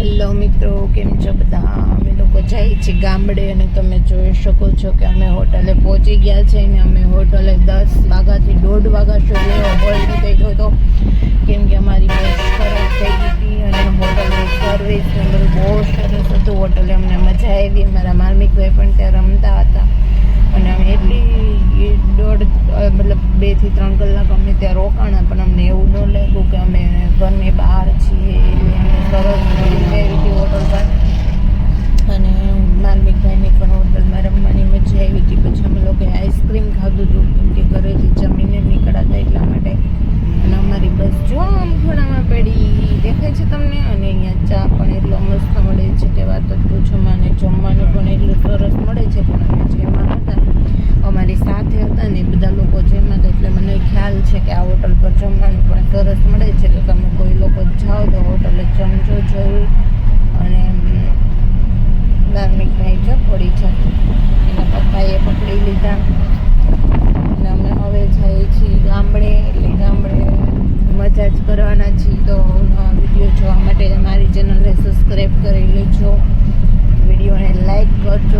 Hello મિત્રો, કેમ છો બધા? અમે લોકો જઈએ છીએ ગામડે અને તમે જોઈ શકો છો કે અમે હોટલે પહોંચી ગયા છે અને અમે હોટલે દસ વાગ્યાથી દોઢ વાગ્યા સુધી હોલ્ડ ગયો હતો કેમ કે અમારી બસ ખરાબ થઈ ગઈ હતી અને હોટલની સર્વિસ બધું બહુ સરસ હતું. હોટલે અમને મજા આવી. મારા માર્મિકભાઈ પણ ત્યાં રમતા હતા. અને અમે એટલી દોઢ મતલબ બેથી ત્રણ કલાક અમે ત્યાં રોકાણા, પણ અમને એવું ન લાગ્યું કે અમે ઘરની બહાર છીએ એટલે અમે સરસ મળી આવી હતી હોટલ પર અને માર્મિકભાઈની પણ હોટલમાં રમવાની મજા આવી હતી પછી અમે લોકોએ આઈસ્ક્રીમ ખાધું હતું કેમ કે ઘરેથી જમીને નીકળ્યા હતા એટલા માટે અને અમારી બસ જો આમ ખૂણામાં પડી દેખાય છે તમને અને અહીંયા ચા પણ એટલો મસ્ત મળે છે કે વાત જ પૂછો અને જમવાનું પણ એટલું સરસ મળે છે પણ અમે જેમાં હતા અમારી સાથે હતા ને બધા લોકો જેમાં હતા એટલે મને ખ્યાલ છે કે આ હોટલ પર જમવાનું પણ સરસ મળે છે. તો તમે કોઈ લોકો જાઓ તો હોટલે જમજો જરૂર. અને ધાર્મિક ભાઈ જો પડી છે એના પપ્પાએ પકડી લીધા. અને અમે હવે જઈએ છીએ ગામડે. એટલે ગામડે મજા જ કરવાના છીએ. તો નવા વીડિયો જોવા માટે મારી ચેનલને સબસ્ક્રાઈબ કરી લેજો. વિડીયોને લાઈક કરજો.